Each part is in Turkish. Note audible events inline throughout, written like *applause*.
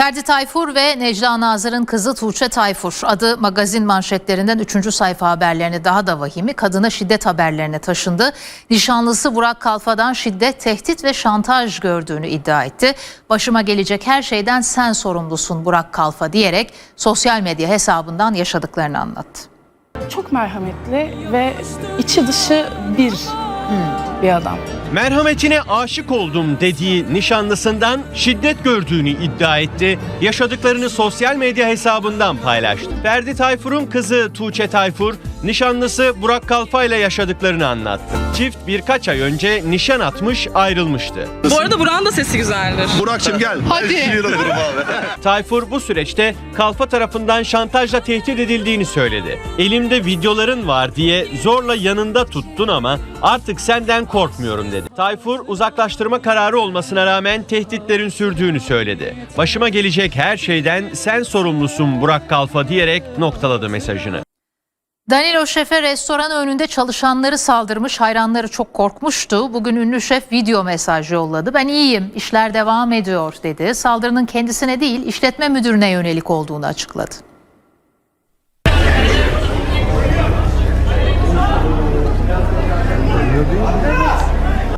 Ferdi Tayfur ve Necla Nazır'ın kızı Tuğçe Tayfur adı magazin manşetlerinden 3. sayfa haberlerini daha da vahimi kadına şiddet haberlerine taşındı. Nişanlısı Burak Kalfa'dan şiddet, tehdit ve şantaj gördüğünü iddia etti. Başıma gelecek her şeyden sen sorumlusun Burak Kalfa diyerek sosyal medya hesabından yaşadıklarını anlattı. Çok merhametli ve içi dışı bir bir adam. Merhametine aşık oldum dediği nişanlısından şiddet gördüğünü iddia etti. Yaşadıklarını sosyal medya hesabından paylaştı. Ferdi Tayfur'un kızı Tuğçe Tayfur, nişanlısı Burak Kalfa ile yaşadıklarını anlattı. Çift birkaç ay önce nişan atmış ayrılmıştı. Bu arada Burak'ın da sesi güzeldir. Burak'cığım gel. Hadi. *laughs* Tayfur bu süreçte Kalfa tarafından şantajla tehdit edildiğini söyledi. Elimde videoların var diye zorla yanında tuttun ama artık senden korkmuyorum dedi. Tayfur uzaklaştırma kararı olmasına rağmen tehditlerin sürdüğünü söyledi. Başıma gelecek her şeyden sen sorumlusun Burak Kalfa diyerek noktaladı mesajını. Danilo Şef'e restoran önünde çalışanları saldırmış, hayranları çok korkmuştu. Bugün ünlü şef video mesaj yolladı. Ben iyiyim, işler devam ediyor dedi. Saldırının kendisine değil, işletme müdürüne yönelik olduğunu açıkladı.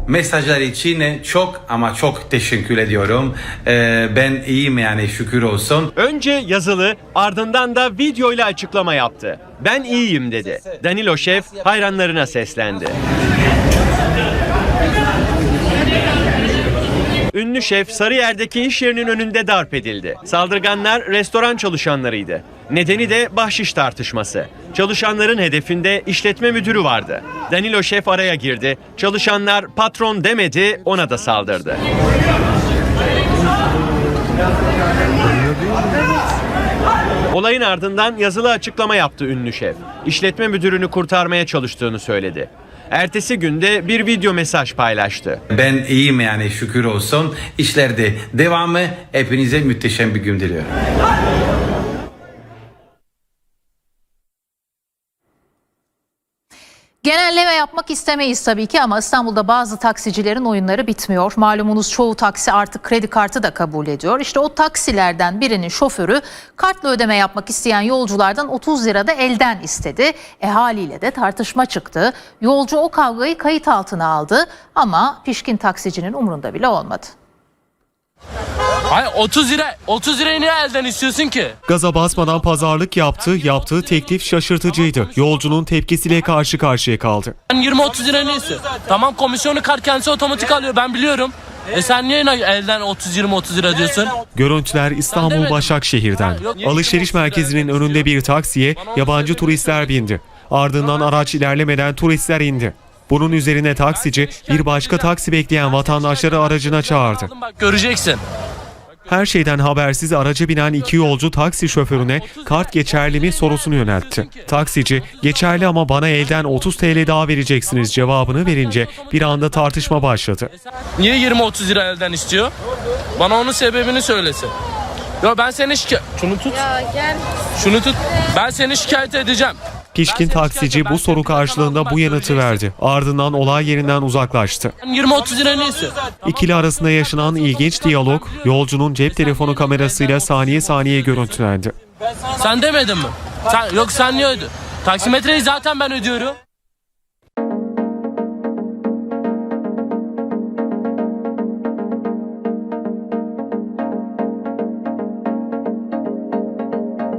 Mesajlar için çok ama çok teşekkür ediyorum. Ee, ben iyiyim yani şükür olsun. Önce yazılı ardından da video ile açıklama yaptı. Ben iyiyim dedi. Danilo Şef hayranlarına seslendi. Ünlü şef Sarıyer'deki iş yerinin önünde darp edildi. Saldırganlar restoran çalışanlarıydı. Nedeni de bahşiş tartışması. Çalışanların hedefinde işletme müdürü vardı. Danilo Şef araya girdi. Çalışanlar patron demedi, ona da saldırdı. Olayın ardından yazılı açıklama yaptı ünlü şef. İşletme müdürünü kurtarmaya çalıştığını söyledi. Ertesi günde bir video mesaj paylaştı. Ben iyiyim yani şükür olsun. İşlerde devamı. Hepinize müthişem bir gün diliyorum. Genelleme yapmak istemeyiz tabii ki ama İstanbul'da bazı taksicilerin oyunları bitmiyor. Malumunuz çoğu taksi artık kredi kartı da kabul ediyor. İşte o taksilerden birinin şoförü kartla ödeme yapmak isteyen yolculardan 30 lira da elden istedi. E haliyle de tartışma çıktı. Yolcu o kavgayı kayıt altına aldı ama pişkin taksicinin umurunda bile olmadı. Hayır 30 lira 30 lirayı niye elden istiyorsun ki? Gaza basmadan pazarlık yaptı, yaptığı teklif şaşırtıcıydı. Yolcunun tepkisiyle karşı karşıya kaldı. Ben 20-30 lira ne istiyorsun? Tamam komisyonu kart kendisi otomatik alıyor ben biliyorum. E sen niye elden 30-20-30 lira diyorsun? Görüntüler İstanbul Başakşehir'den. Alışveriş merkezinin önünde bir taksiye yabancı turistler bindi. Ardından araç ilerlemeden turistler indi. Bunun üzerine taksici bir başka taksi bekleyen vatandaşları aracına çağırdı. Bak göreceksin. Her şeyden habersiz araca binen iki yolcu taksi şoförüne kart geçerli mi sorusunu yöneltti. Taksici geçerli ama bana elden 30 TL daha vereceksiniz cevabını verince bir anda tartışma başladı. Niye 20-30 lira elden istiyor? Bana onun sebebini söylesin. Yo ben seni şikayet... Şunu tut. Şunu tut. Ben seni şikayet edeceğim. Pişkin taksici bu soru karşılığında bu yanıtı verdi. Ardından olay yerinden uzaklaştı. Ben 20-30 lira ne istiyorsun? İkili arasında yaşanan ilginç diyalog yolcunun cep telefonu kamerasıyla saniye saniye görüntülendi. Sen demedin mi? Sen, yok sen niye ödüyorsun? Taksimetreyi zaten ben ödüyorum.